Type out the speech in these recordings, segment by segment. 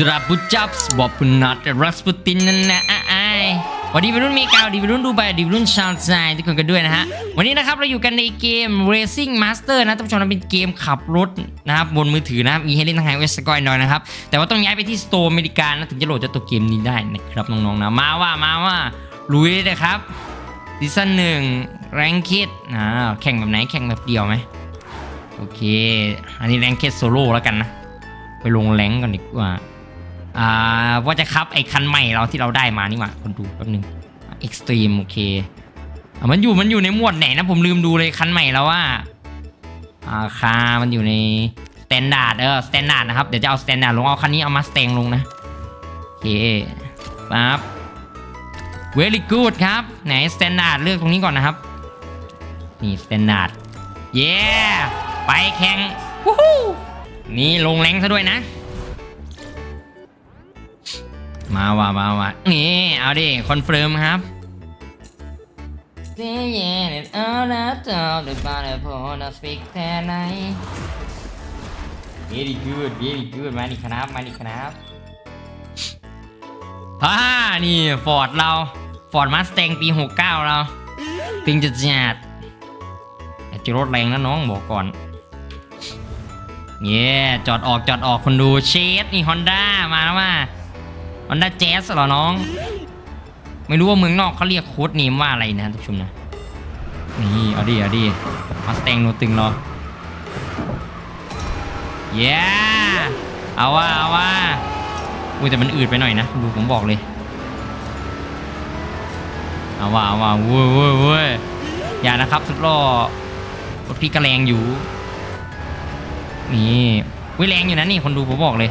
ดราบุจับส์บอปุนัทรัสปูตินนั่นนะอ้ายวันนี้วัยรุ่นเมกาวันนี้วัยรุ่นดูไบวันนี้วัยรุ่นชาวไซทุกคนกันด้วยนะฮะ วันนี้นะครับเราอยู่กันในเกม Racing Master นะท่านผู้ชมนเป็นเกมขับรถนะครับบนมือถือนะครับมีให้เล่นทางไฮเวสกอยนอยนะครับ แต่ว่าต้องย้ายไปที่สโตร์อเมริกานะถึงจะโหลดเจ้าตัวเกมนี้ได้นะครับน้องๆนะมาว่ามาว่าลุยเลยนะครับซีซั่นหนึ่งแรงคิดอ่าแข่งแบบไหนแข่งแบบเดียวไหมโอเค อันนี้แรงคิดโซโล่แล้วกันนะไปลงแรงก่อนดีกว่า อ่าว่าจะครับไอ้คันใหม่เราที่เราได้มานี่หว่าคนดูแป๊บนึงเอ็กซ์ตรีมโอเคอมันอยู่มันอยู่ในหมวดไหนนะผมลืมดูเลยคันใหม่แล้วว่าอ่าคามันอยู่ในสแตนดาร์ดเออสแตนดาร์ดนะครับเดี๋ยวจะเอาสแตนดาร์ดลงเอาคันนี้เอามาสเตงลงนะโอเคปั๊บ very good ครับไหนสแตนดาร์ดเลือกตรงนี้ก่อนนะครับนี่สแตนดาร์ดเย้ไปแข่งวู้ฮู้นี่ลงแรงซะด้วยนะ มาว่ะมาว่ะนี่เอาดิคอนเฟิร์มครับ Say yeah, it's all that all the bother for the speak แต่ไหน Very good very good มาดิครับมาดิครับฮ่านี่ฟอร์ดเราฟอร์ดมาส t ตงปี 69 เราปิงจะจัดแต่จะรถแรงนะน้องบอกก่อนเย้จอดออกจอดออกคนดูเชดนี่ฮอนด้ามาแล้วว่าฮ อนด้าแจ๊สเหรอน้อง ไม่รู้ว่าเมืองนอกเขาเรียกโค้ดนี้ว่าอะไรนะทุกชมนะ นี่เอาดิเอาดิมาสแตงโนตึงรอเย้เอาว่าเอาว่าอุ้ยแต่มันอืดไปหน่อยนะดูผมบอกเลยเอาว่าเอาว่าเว้ยเว้ยเว้ยอย่านะครับสุดล่อรถพี่กระแรงอยู่ นี่วิแรงอยู่นะนี่คนดูผมบอกเลย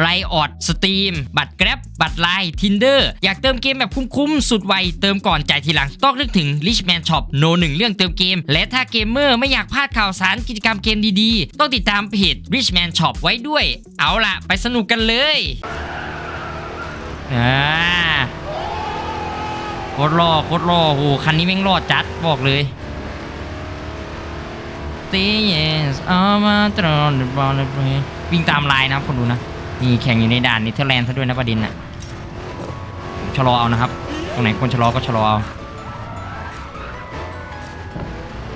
ไรออดสตรีมบัตรแกร็บบัตรไลน์ทินเดอร์อยากเติมเกมแบบคุ้มๆ สุดไว เติมก่อนจ่ายทีหลัง ต้องนึกถึง Richman Shop โนหนึ่งเรื่องเติมเกม และถ้าเกมเมอร์ไม่อยากพลาดข่าวสารกิจกรรมเกมดีๆ ต้องติดตามเพจ Richman Shop ไว้ด้วย เอาล่ะ ไปสนุกกันเลยอ่าโคตรรอโคตรรอโหคันนี้แม่งรอจัดบอกเลยตีเยสเอามาตรอนบอลเลยวิ่งตามลายนะคนดูนะ นี่แข่งอยู่ในด่านเนเธอร์แลนด์ซะด้วยนะประเด็นน่ะชะลอเอานะครับ ตรงไหนคนชะลอก็ชะลอเอา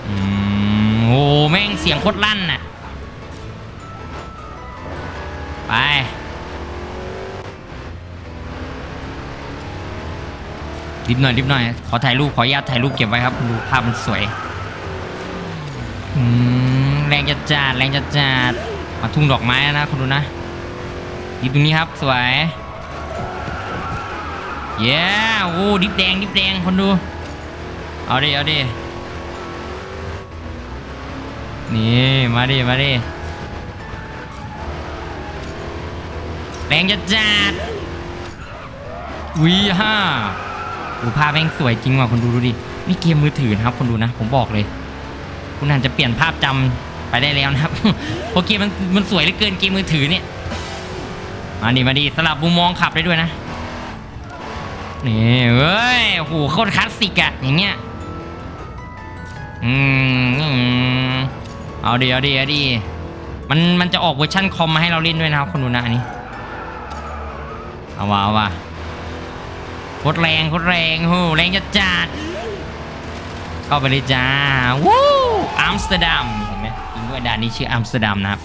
อืมโอ้แม่งเสียงโคตรลั่นน่ะ ไป ดิบหน่อยดิบหน่อย ขอถ่ายรูป ขออนุญาตถ่ายรูปเก็บไว้ครับดูภาพมันสวย อืม แรงจะจัดแรงจะจัดมาทุ่งดอกไม้นะคุณดูนะ ดิบตรงนี้ครับสวยเย้โอ้ดิบแดงดิบแดงคนดู เอาดิเอาดินี่มาดิมาดิแรงจะจัดวีห้าดูภาพแม่งสวยจริงว่ะคนดูดูดิ นี่เกมมือถือนะครับคนดูนะ ผมบอกเลย คุณอาจจะเปลี่ยนภาพจำไปได้แล้วนะครับ เพราะเกมมันมันสวยเหลือเกินเกมมือถือเนี่ย มาดีมาดีสลับมุมมองขับได้ด้วยนะนี่เว้ยโอ้โหโคตรคลาสสิกอะอย่างเงี้ยอืมอืมเอาดีเอาดีเอาดีมันมันจะออกเวอร์ชั่นคอมมาให้เราเล่นด้วยนะครับคนดูนะอันนี้เอาว่ะเอาว่ะโคตรแรงโคตรแรงโหแรงจัดจัดเข้าไปเลยจ้าวู้อัมสเตอร์ดัมเห็นไหมจริงด้วยด่านนี้ชื่ออัมสเตอร์ดัมนะครับ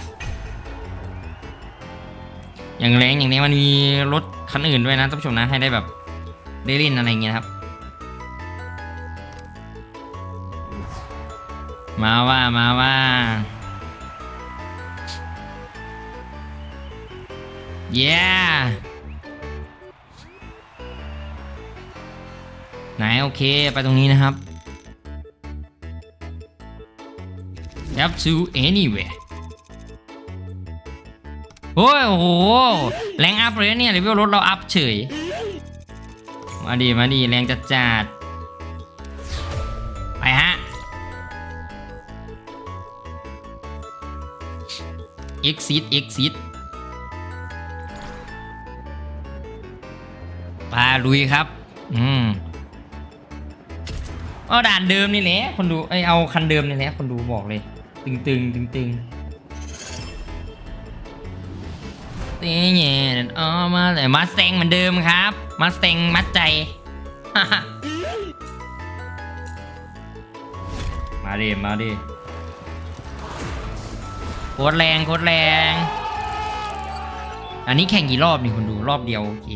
อย่างแรงอย่างนี้มันมีรถคันอื่นด้วยนะท่านผู้ชมนะให้ได้แบบได้เล่นอะไรเงี้ยครับ มาว่ามาว่าเย้ไหนโอเคไปตรงนี้นะครับ Up to anywhere โอ้ยโอ้โหแรงอัพเลยเนี่ยเลเวรถเราอัพเฉย มาดีมาดีแรงจัดจัดไปฮะ exit exit ปาลุยครับ อืมเอาด่านเดิมนี่แหละคนดูเอ้ยเอาคันเดิมนี่แหละคนดูบอกเลย ตึงตึงตึงตึง ตีเงี้ยอ๋อมาเลยมาสเต็งเหมือนเดิมครับ มาสเต็งมัดใจ มาดิ มาดิโคตรแรงโคตรแรง อันนี้แข่งกี่รอบนี่คุณดูรอบเดียว โอเค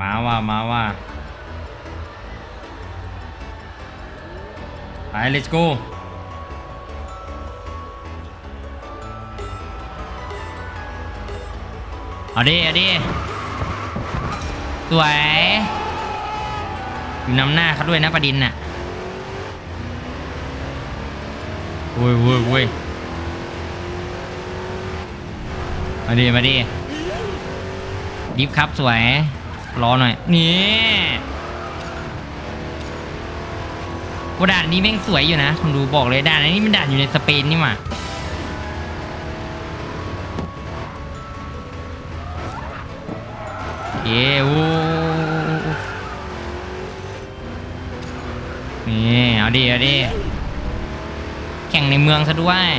มาว่ามาว่า ไป let's go เอาดิ เอาดิ สวย อยู่นำหน้าเขาด้วยนะประดินน่ะโว้ยโว้ยโว้ยมาดิ มาดิดิฟครับสวย รอหน่อย นี่ ว่าด่านนี้แม่งสวยอยู่นะคุณดูบอกเลยด่านนี้มันด่านอยู่ในสเปนนี่หว่าโอเคโอ้นี่เอาดิเอาดิแข่งในเมืองซะด้วย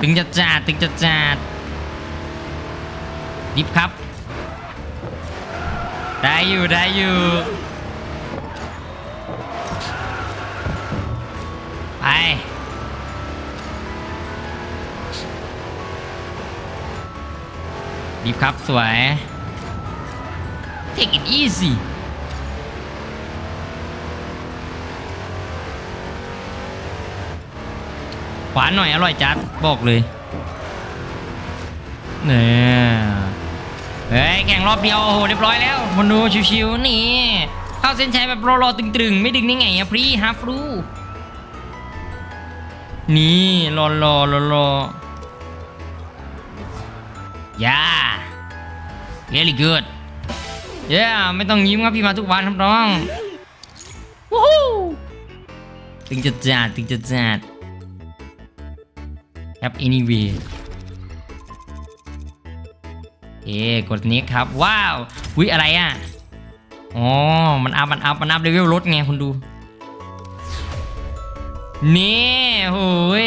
ตึงจัดจัดตึงจัดจัดดิฟครับ ได้อยู่ได้อยู่ ดิฟครับสวย take it easy ขวานหน่อยอร่อยจัด บอกเลยเนี่ยเฮ้ยแข่งรอบเดียวโอ้โหเรียบร้อยแล้วคนดูชิวๆนี่ เข้าเส้นชัยแบบรอๆตึงๆ ไม่ดึงได้ไงอะพรีฮาฟรู นี่รอรอรอรอย่า very good เย้ไม่ต้องยิ้มครับพี่มาทุกวันครับน้องวู้ฮู้ตึงจัดจัดตึงจัดจัด Have anyway เอ๊กดนี้ครับ ว้าววิอะไรอะ อ๋อ มันอัพ มันอัพ มันอัพเลเวลรถไงคุณดู นี่โหย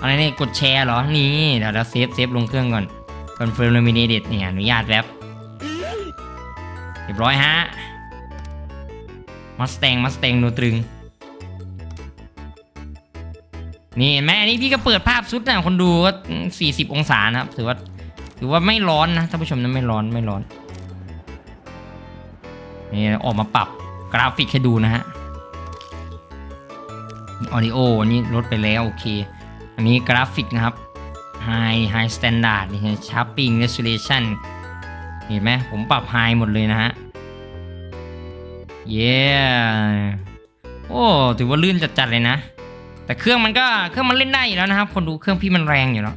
อะไรนี่กดแชร์เหรอ นี่เดี๋ยวเราเซฟเซฟลงเครื่องก่อน confirm nominated เนี่ยอนุญาตแป๊บเรียบร้อยฮะมัสแตงมัสแตงโนตรึง นี่เห็นไหมอันนี้พี่ก็เปิดภาพสุดนะคนดูก็40องศานะครับถือว่าถือว่าไม่ร้อนนะท่านผู้ชมนะไม่ร้อนไม่ร้อนนี่ออกมาปรับกราฟิกให้ดูนะฮะ ออดิโออันนี้ลดไปแล้วโอเค อันนี้กราฟิกนะครับ High High Standard นี่ Sharping Resolution เห็นไหมผมปรับ High หมดเลยนะฮะ เย้โอ้ถือว่าลื่นจัดๆเลยนะ แต่เครื่องมันก็เครื่องมันเล่นได้อยู่แล้วนะครับ คนดูเครื่องพี่มันแรงอยู่แล้ว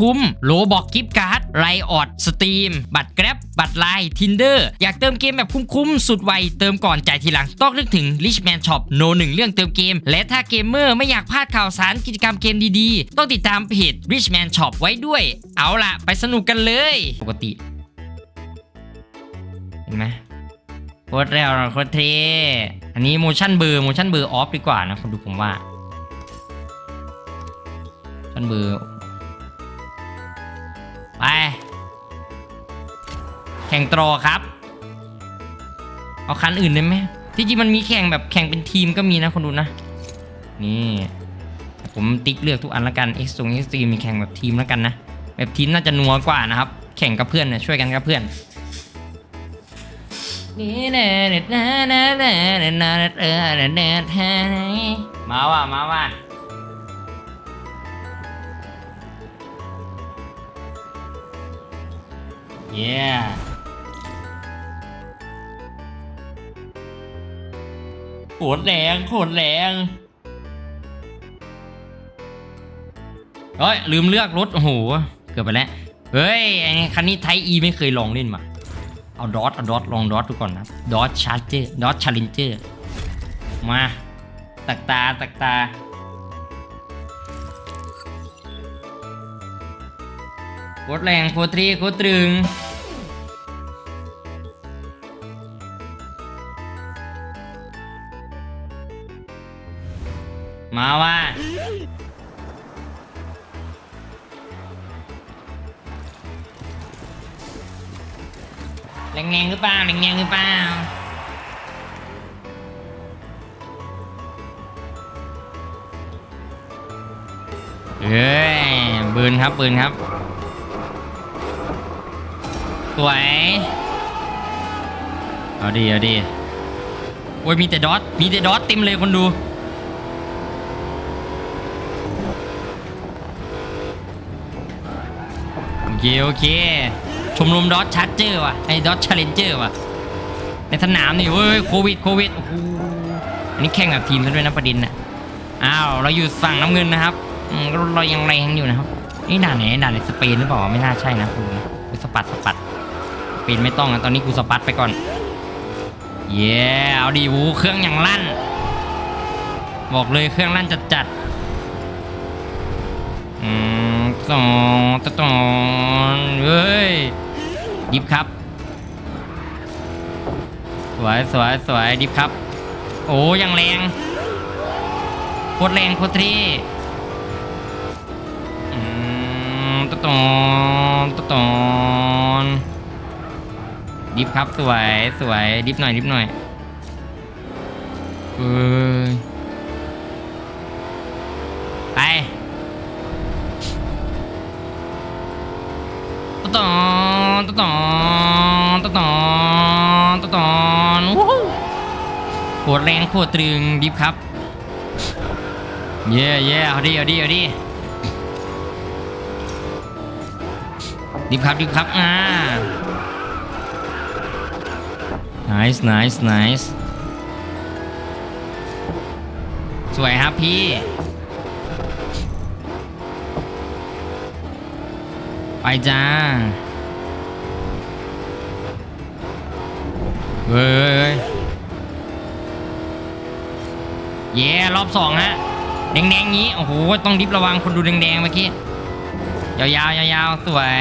ๆโลบอกกิฟต์การ์ดไรออดสตรีม บัตรแกร็บบัตรไลน์ทินเดอร์อยากเติมเกมแบบคุ้มๆ สุดไว เติมก่อนจ่ายทีหลัง ต้องนึกถึง Richman Shop โนหนึ่งเรื่องเติมเกม และถ้าเกมเมอร์ไม่อยากพลาดข่าวสารกิจกรรมเกมดีๆ ต้องติดตามเพจ Richman Shop ไว้ด้วย เอาล่ะ ไปสนุกกันเลย ปกติ เห็นไหมโคตรเร็วโคตรเทอันนี้ motion blur motion blur off ดีกว่านะคุณดูผมว่า motion blur ไปข่งตรอครับ เอาคันอื่นได้ไหมที่จริงมันมีแข่งแบบแข่งเป็นทีมก็มีนะคนดูนะ นี่ผมติ๊กเลือกทุกอันละกัน X ตรง X มีแข่งแบบทีมแล้วกันนะ แบบทีมน่าจะนัวกว่านะครับ แข่งกับเพื่อนนี่ยช่วยกันกับเพื่อนนี่เน่เน่เน่เน่เน่เน่เน่เน่เน่เน่เน่มาว่ะมาว่ะ เย้โคตรแรงโคตรแรงเฮ้ยลืมเลือกรถโอ้โหเกือบไปแล้ว เฮ้ยไอ้คันนี้ไทอีไม่เคยลองเล่นมาเอาดอทเอาดอทลองดอทดูก่อนนะดอทชาร์เจอร์ดอทชาเลนเจอร์มาตักตาตักตาโคตรแรงโคตรตรีโคตรตรึง มาว่าแรงๆหรือเปล่าแรงๆหรือเปล่าเอ้ยปืนครับปืนครับ สวย เอาดีเอาดีโอ้ยมีแต่ดอทมีแต่ดอทเต็มเลยคนดู โอ เคโอเค ชมรมดอทชาร์เจอร์ว่ะไอ้ดอทชาเลนเจอร์ว่ะ ในสนามนี่เว้ยโควิดโควิดโอ้โหอันนี้แข่งแบบทีมซะด้วยนะประเด็นน่ะอ้าวเราอยู่ฝั่งน้ำเงินนะครับอืมเรายังแรงอยู่นะครับ นี่ด่านไหนด่านในสเปนหรือเปล่าไม่น่าใช่นะคุณกูสปัดสปัดสเปนไม่ต้องนะตอนนี้กูสปัดไปก่อนเย้เอาดิวูเครื่องอย่างลั่น บอกเลยเครื่องลั่นจัดจัดอืม สองตะตอนเฮ้ยดิฟครับ สวยสวยสวยดิฟครับ โอ้ยังแรงโคตรแรงโคตรเท่ตะตอนตะตอนดิฟครับสวยสวยดิฟหน่อยดิฟหน่อยเอ้ยไปตะตอนตะตอนตะตอนตะตอนวู้ฮู้โคตร แรงโคตรตรึงดิฟครับเย่เย่เอาดิเอาดิเอาดิดิฟครับดิฟครับอ่า nice nice nice สวยครับพี่ ไปจ้าเฮ้ย เยเฮ้ยเย้รอบสองฮะแดงๆงี้โอ้โหต้องดิฟระวังคนดูแดงๆเมื่อกี้ยาวๆยาวๆสวย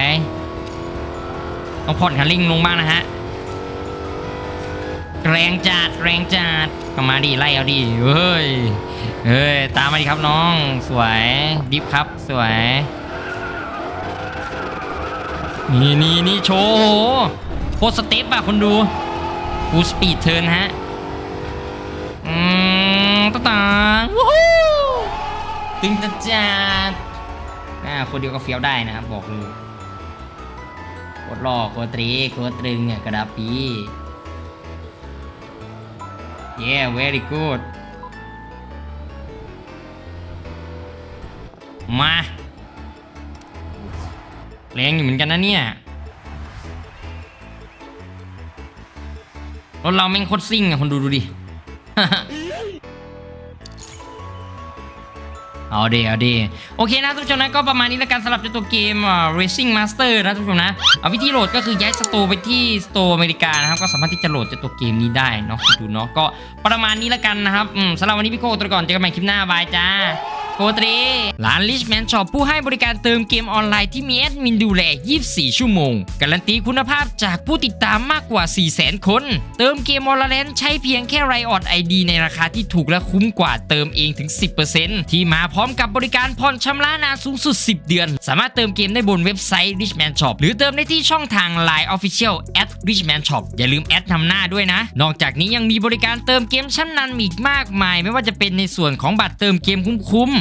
ต้องผ่อนคันเร่งลงบ้างนะฮะแรงจัดแรงจัดก็มาดิไล่เอาดิเฮ้ยเฮ้ยตามมาดิครับน้อง สวยดิฟครับสวยนี่นี่นี่โชว์โคตรสเต็ปอะคนดูฟูสปีดเทิร์นฮะอืม ตาตาวู้ฮู้ตึงจัดจัดอ่าคนเดียวก็เฟี้ยวได้นะครับบอกเลยโคตรหล่อโคตรตรีโคตรตรึงอะกระดาปี yeah very good มาแรงอยู่เหมือนกันนะเนี่ยรถเราแม่งโคตรซิ่งอะคนดูดูดิ เอาดีเอาดีโอเคนะทุกผู้ชมนะก็ประมาณนี้แล้วกันสำหรับเจ้าตัวเกม Racing Master นะทุกผู้ชมนะเอาวิธีโหลดก็คือย้ายสตูไปที่สตูอเมริกานะครับก็สามารถที่จะโหลดเจ้าตัวเกมนี้ได้เนาะดูเนาะก็ประมาณนี้แล้วกันนะครับอืมสำหรับวันนี้พี่โก้ตัวก่อนเจอกันใหม่คลิปหน้าบายจ้า โกตรีร้าน Richman Shop ผู้ให้บริการเติมเกมออนไลน์ที่มีแอดมินดูแล 24 ชั่วโมง การันตีคุณภาพจากผู้ติดตามมากกว่า 400,000 คน เติมเกมออลเลน์ใช้เพียงแค่ไรออดไอดีในราคาที่ถูกและคุ้มกว่าเติมเองถึง 10%ที่มาพร้อมกับบริการผ่อนชำระนานสูงสุด 10 เดือน สามารถเติมเกมได้บนเว็บไซต์ Richman Shop หรือเติมได้ที่ช่องทาง Line Official at Richman Shop อย่าลืมแอดนำหน้าด้วยนะ นอกจากนี้ยังมีบริการเติมเกมชั้นนำอีกมากมาย ไม่ว่าจะเป็นในส่วนของบัตรเติมเกมคุ้มๆ